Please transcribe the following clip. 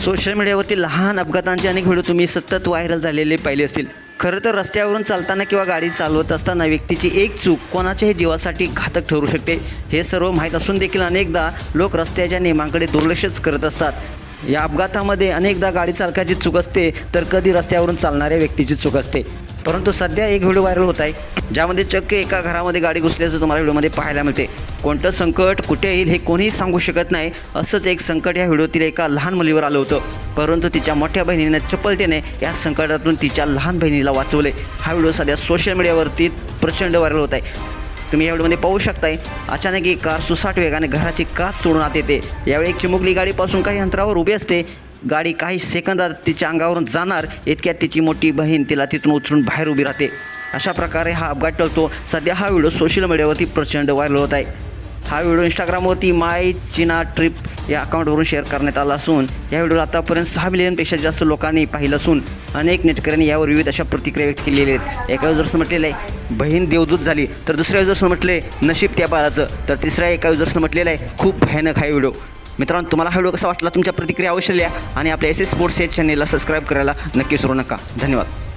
Social मीडियावरती लहान अपघातांचे अनेक व्हिडिओ तुम्ही सतत व्हायरल झालेले पाहिले असतील. खरं तर रस्त्यावरून चालताना किंवा गाडी चालवत असताना व्यक्तीची एक चूक कोणाच्याही जीवासाठी घातक ठरू शकते. हे सर्व माहीत असून देखील अनेकदा लोक रस्त्याच्या नियमांकडे दुर्लक्षच करत असतात. या अपघातामध्ये अनेकदा गाडी चालकाची चूक असते तर कधी रस्त्यावरून चालणाऱ्या व्यक्तीची चूक असते. परंतु सध्या एक व्हिडिओ व्हायरल होत आहे ज्यामध्ये चक्क एका घरामध्ये गाडी घुसल्याचं तुम्हाला व्हिडिओमध्ये पाहायला मिळते. कोणतं संकट कुठे येईल हे कोणीही सांगू शकत नाही असंच एक संकट या व्हिडिओतील एका लहान मुलीवर आलं होतं. परंतु तिच्या मोठ्या बहिणीने चपलतेने या संकटातून तिच्या लहान बहिणीला वाचवले. हा व्हिडिओ सध्या सोशल मीडियावरती प्रचंड व्हायरल होत आहे. तुम्ही या व्हिडिओमध्ये पाहू शकताय अचानक एक कार सुसाट वेगाने घराची काच तोडून आत येते. यावेळी एक चिमुकली गाडीपासून काही अंतरावर उभी असते. गाडी काही सेकंदात तिच्या अंगावरून जाणार इतक्यात तिची मोठी बहीण तिला तिथून उचलून बाहेर उभी राहते. अशा प्रकारे हा अपघात टळतो. सध्या हा व्हिडिओ सोशल मीडियावरती प्रचंड व्हायरल होत आहे. हा व्हिडिओ इंस्टाग्रामवरती माय चिना ट्रिप या अकाउंटवरून शेअर करण्यात आला असून या व्हिडिओला आतापर्यंत सहा मिलियनपेक्षा जास्त लोकांनी पाहिलं असून अनेक नेटकऱ्यांनी यावर विविध अशा प्रतिक्रिया व्यक्त केलेल्या आहेत. एका युजर्सनं म्हटलेलं आहे बहीण देवदूत झाली तर दुसऱ्या युजर्सनं म्हटले नशीब त्या बाळाचं तर तिसऱ्या एका युजर्सनं म्हटलेलं आहे खूप भयानक हा व्हिडिओ. मित्रांनो तुम्हाला हा व्हिडिओ कसा वाटला? तुमच्या प्रतिक्रिया अवश्य लिहा आणि आपल्या एस एस स्पोर्ट्स या चॅनेलला सबस्क्राईब करायला नक्की विसरू नका. धन्यवाद.